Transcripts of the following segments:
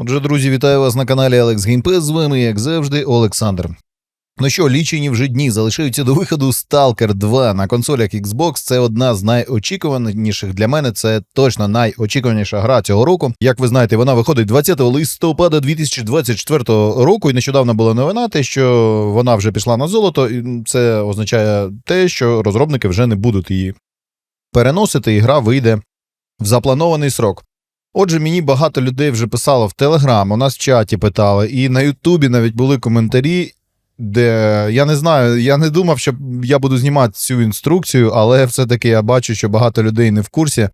Отже, друзі, вітаю вас на каналі Alex Game З вами, як завжди, Олександр. Ну що, лічені вже дні залишаються до виходу Stalker 2 на консолях Xbox. Це одна з найочікуваніших для мене. Це точно найочікуваніша гра цього року. Як ви знаєте, вона виходить 20 листопада 2024 року. І нещодавно була новина, те, що вона вже пішла на золото. І це означає те, що розробники вже не будуть її переносити, і гра вийде в запланований срок. Отже, мені багато людей вже писало в Телеграм, у нас в чаті питали, і на Ютубі навіть були коментарі, де я не знаю, я не думав, що я буду знімати цю інструкцію, але все-таки я бачу, що багато людей не в курсі,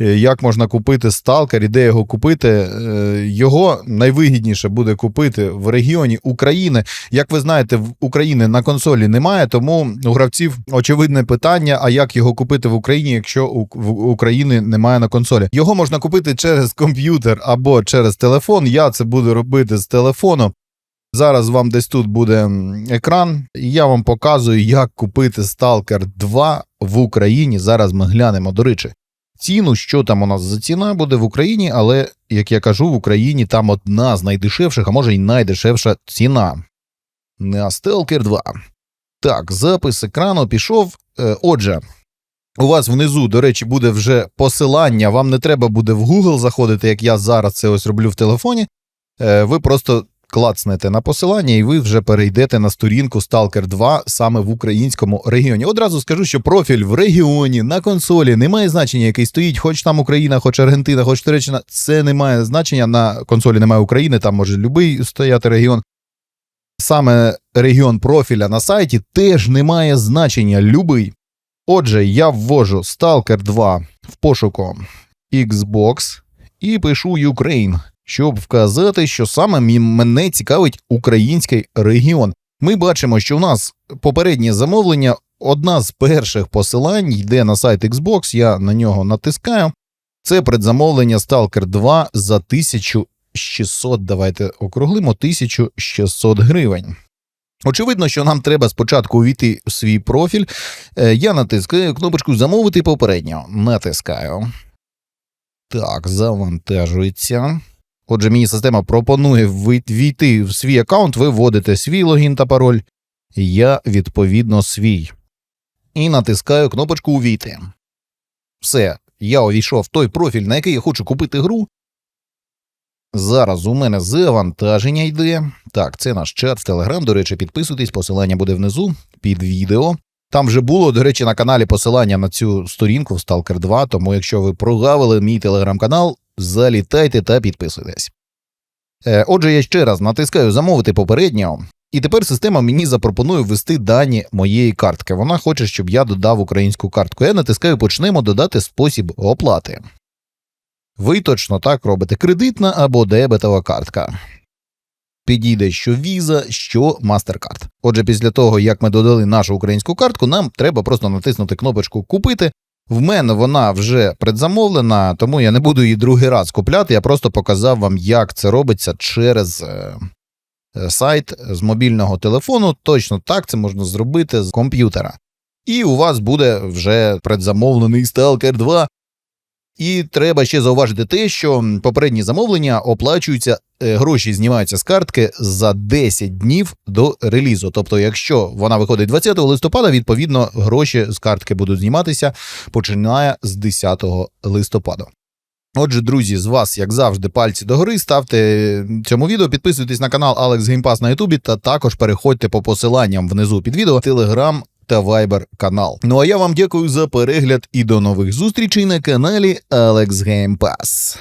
як можна купити сталкер і де його купити. Е, Його найвигідніше буде купити в регіоні України. Як ви знаєте, в України на консолі немає, тому у гравців очевидне питання: а як його купити в Україні, якщо в України немає на консолі? Його можна купити через комп'ютер або через телефон. Я це буду робити з телефону. Зараз вам десь тут буде екран, і я вам показую, як купити Stalker 2 в Україні. Зараз ми глянемо. До речі, ціну, що там у нас за ціна буде в Україні, але як я кажу, в Україні там одна з найдешевших, а може й найдешевша ціна на Stalker 2. Так, запис екрану пішов. Е, Отже, у вас внизу, до речі, буде вже посилання. Вам не треба буде в Google заходити, як я зараз це ось роблю в телефоні. Е, Ви просто клацнете на посилання, і ви вже перейдете на сторінку Stalker 2 саме в українському регіоні. Одразу скажу, що профіль в регіоні на консолі не має значення, який стоїть, хоч там Україна, хоч Аргентина, хоч Туреччина. Це не має значення. На консолі немає України, там може будь-який стояти регіон. Саме регіон профіля на сайті теж не має значення любий. Отже, я ввожу Stalker 2 в пошуку Xbox і пишу Ukraine, щоб вказати, що саме мене цікавить український регіон. Ми бачимо, що у нас попереднє замовлення, одна з перших посилань йде на сайт Xbox, я на нього натискаю. Це предзамовлення Stalker 2 за 1600, давайте округлимо, 1600 гривень. Очевидно, що нам треба спочатку увійти в свій профіль. Е, Я натискаю кнопочку Замовити попередньо. Натискаю. Так, завантажується. Отже, мені система пропонує війти в свій аккаунт, ви вводите свій логін та пароль. Я відповідно свій. І натискаю кнопочку Увійти. Все, я увійшов в той профіль, на який я хочу купити гру. Зараз у мене завантаження йде. Так, це наш чат в Телеграм. До речі, підписуйтесь, посилання буде внизу під відео. Там вже було, до речі, на каналі посилання на цю сторінку в Stalker 2, тому якщо ви прогавили мій телеграм-канал, залітайте та підписуйтесь. Е, Отже, я ще раз натискаю замовити попередньо, і тепер система мені запропонує ввести дані моєї картки. Вона хоче, щоб я додав українську картку. Я натискаю почнемо додати спосіб оплати. Ви точно так робите кредитна або дебетова картка. Підійде що Visa, що MasterCard. Отже, після того, як ми додали нашу українську картку, нам треба просто натиснути кнопочку Купити. В мене вона вже предзамовлена, тому я не буду її другий раз купляти. Я просто показав вам, як це робиться через е, е, сайт з мобільного телефону. Точно так це можна зробити з комп'ютера. І у вас буде вже предзамовлений Stalker 2. І треба ще зауважити те, що попередні замовлення оплачуються, е, гроші знімаються з картки за 10 днів до релізу. Тобто, якщо вона виходить 20 листопада, відповідно гроші з картки будуть зніматися починає з 10 листопада. Отже, друзі, з вас, як завжди, пальці догори, ставте цьому відео, підписуйтесь на канал Game Pass на Ютубі та також переходьте по посиланням внизу під відео, Telegram та Viber канал. Ну а я вам дякую за перегляд і до нових зустрічей на каналі Alex Game Pass.